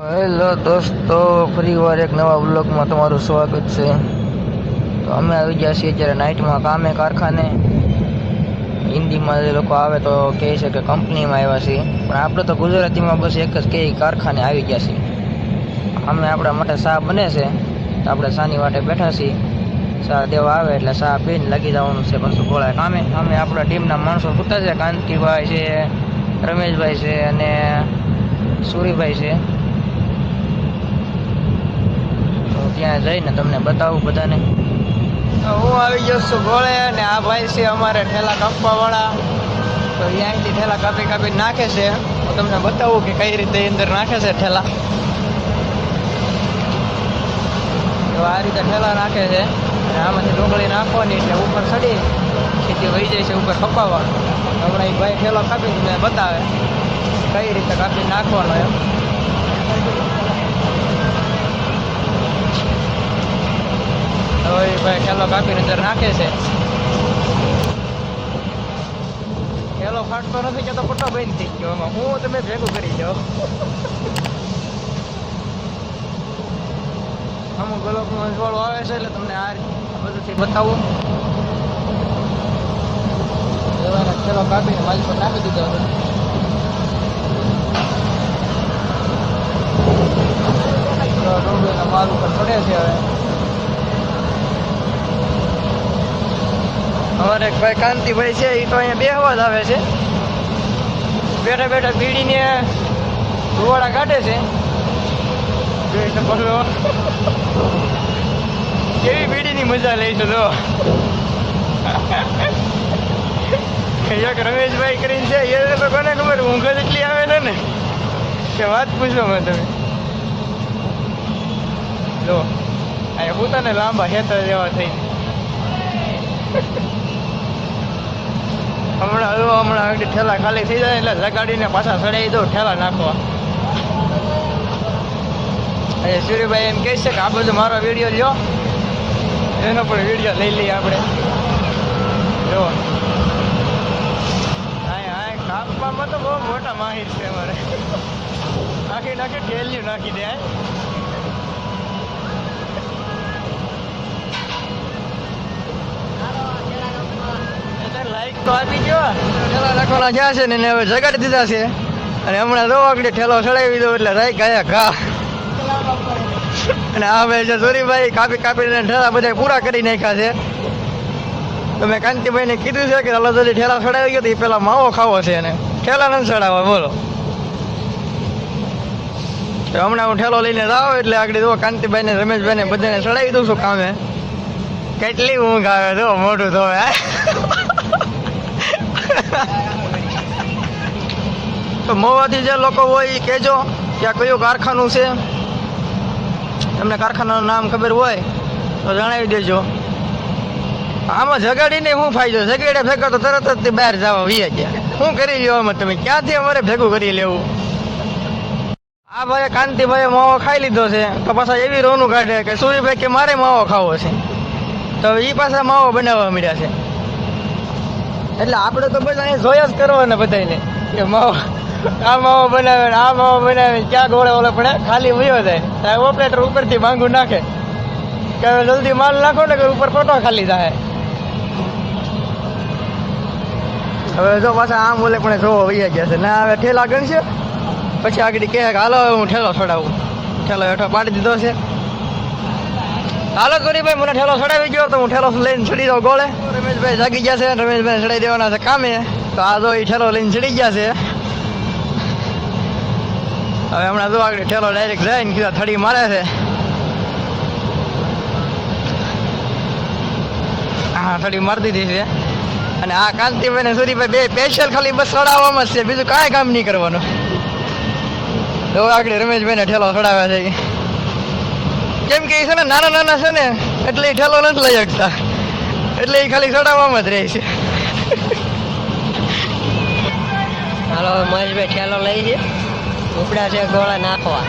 Hello દોસ્તો ફરીવાર એક નવા બ્લોગમાં તમારું સ્વાગત છે. તો અમે આવી ગયા છીએ અત્યારે નાઇટમાં કામે કારખાને. હિન્દીમાં જે લોકો આવે તો કહે છે કે કંપનીમાં આવ્યા છીએ. પણ આપણે તો ગુજરાતીમાં બસ એક જ કહે કારખાને આવી ગયા છીએ. અમે આપણા માટે શાહ બને છે. તો આપણે સાની વાટે બેઠા છીએ. શાહ દેવા આવે એટલે શાહ પીને લાગી જવાનું છે પાછું ગોળાય કામે. અમે આપણા ટીમના માણસો પૂછતા છે. કાંતિભાઈ છે, રમેશભાઈ છે અને સુરીભાઈ છે. ત્યાં જઈને તમને બતાવું બધાને. હું આવી ગયો છું ગોળે અને આ ભાઈ છે અમારે ઠેલા કાપવા વાળા તો અહીંયાથી ઠેલા કાપી કાપી નાખે છે. હું તમને બતાવું કે કઈ રીતે અંદર નાખે છે ઠેલા. તો આ રીતે ઠેલા નાખે છે. અને આમાંથી ડુંગળી નાખવાની એટલે ઉપર ચડી સીધી વહી જાય છે ઉપર કપાવવા. હમણાં એ ભાઈ ઠેલો કાપીને બતાવે. કઈ રીતે કાપી નાખવાનો એમ. હવે એ ભાઈ ઠેલો કાપીને અંદર નાખે છે. ઠેલો ફાટતો નથી કે તો પટ્ટો બંધ થઈ ગયો એમાં હું તમે ભેગું કરી દો અમુક બ્લોકનું અંજવાળો આવે છે એટલે તમને આ બધુંથી બતાવું. ઠેલો કાપીને મારી પર નાખી દીધો ડુંગળીના માલ ઉપર ચડે છે હવે. અમારે ભાઈ કાંતિભાઈ છે એ તો અહીંયા બેહવા જ આવે છે. બેઠા બેઠા બીડીને ધુવાડા કાઢે છે. કેવી બીડીની મજા લે છે તો એક રમેશભાઈ કરીને છે, એ તો કોને ખબર, ઊંઘ જ એટલી આવે છે ને? કે વાત પૂછો મેં તમે. જો, અહીંયા પોતાને લાંબા હેતર જેવા થઈને. હમણાં હવે હમણાં આગળ ઠેલા ખાલી થઈ જાય એટલે લગાડીને પાછા સડાઈ દો ઠેલા નાખવા. અને સૂર્યભાઈ એમ કહે છે કે આ બધું મારો વીડિયો લ્યો. એનો પણ વીડિયો લઈ લઈએ આપણે. જો કાપવામાં તો બહુ મોટા માહિર છે અમારે. નાખી નાખી ઠેલ્યું નાખી દે જગાડી દીધા છે. અને હમણાં આગળ ઠેલો ચડાવી દો એટલે રાઈ ગયા ઘા. અને કાપી પૂરા કરી નાખ્યા છે. તો મેં કાંતિભાઈને કીધું કે હલો જલ્દી પેલા માવો ખાવો છે એને. ઠેલા નથી ચડાવવા, બોલો. હમણાં હું ઠેલો લઈને જાઉં એટલે આગળ જો કાંતિભાઈને, રમેશભાઈને બધાને ચડાવી દઉં છું કામે. કેટલી ઊંઘ આવે, જો મોઢું ધોવે તો મોવાથી જે લોકો હોય એ કહેજો કે આ કયું કારખાનું છે. તમને કારખાનાનું નામ ખબર હોય તો જણાવી દેજો. આમાં જગાડીને શું ફાયદો જગાડે ભેગા તો તરત જ બહાર જવા વી ગયા. શું કરી લ્યો આમાં તમે, ક્યાંથી અમારે ભેગું કરી લેવું? આ ભાઈ કાંતિભાઈ માવો ખાઈ લીધો છે, તો પાછા એવી રોનું કાઢે કે સૂર્યભાઈ કે મારે માવો ખાવો છે. તો એ પાછા માવો બનાવવા મળ્યા છે. એટલે આપણે તો બધા જોયા જ કરવાના બધાને કે માવો આ માવો બનાવે આ માવો બનાવે ક્યાં ગોળે ઓલે પડે ખાલી વયો જાય. ત્યાં ઓપરેટર ઉપરથી માંગું નાખે. કે જલ્દી માલ નાખો ને કે ઉપર ફોટો ખાલી થાય. હવે જો પાછા આમ બોલે પણ જોવો વૈયા ગયા છે. ના, હવે ઠેલા ગણશે? પછી આગળ કહે કે, હાલો હું ઠેલો છોડાવું. ઠેલો હેઠો પાડી દીધો છે. હાલો ગરીભાઈ, મને ઠેલો ચડાવી ગયો તો હું ઠેલો લઈને ચડી દઉં ગોળે. રમેશભાઈ જાગી ગયા છે રમેશભાઈ ચડાવી દેવાના છે કામે. તો આ જો એ ઠેલો લઈને ચડી ગયા છે. હવે હમણાં જો આગળ ઠેલો ડાયરેક્ટ જાય ને કીધા થડી મારે છે. હા, થડી મારી દીધી છે. અને આ કાંતિભાઈ ને સુરીભાઈ બે સ્પેશિયલ ખાલી બસ ચડાવવામાં જ છે. બીજું કાંઈ કામ નહીં કરવાનું. તો આગળ રમેશભાઈ ને ઠેલો ચડાવ્યા છે. કેમ કે એ છે ને નાના નાના છે ને, એટલે એ ઠેલો નથી લઈ શકતા. એટલે એ ખાલી ચડાવવામાં જ રહે છે. હાલો મહેશભાઈ ઠેલો લઈ છે ઉપડા છે ગોળા નાખવા.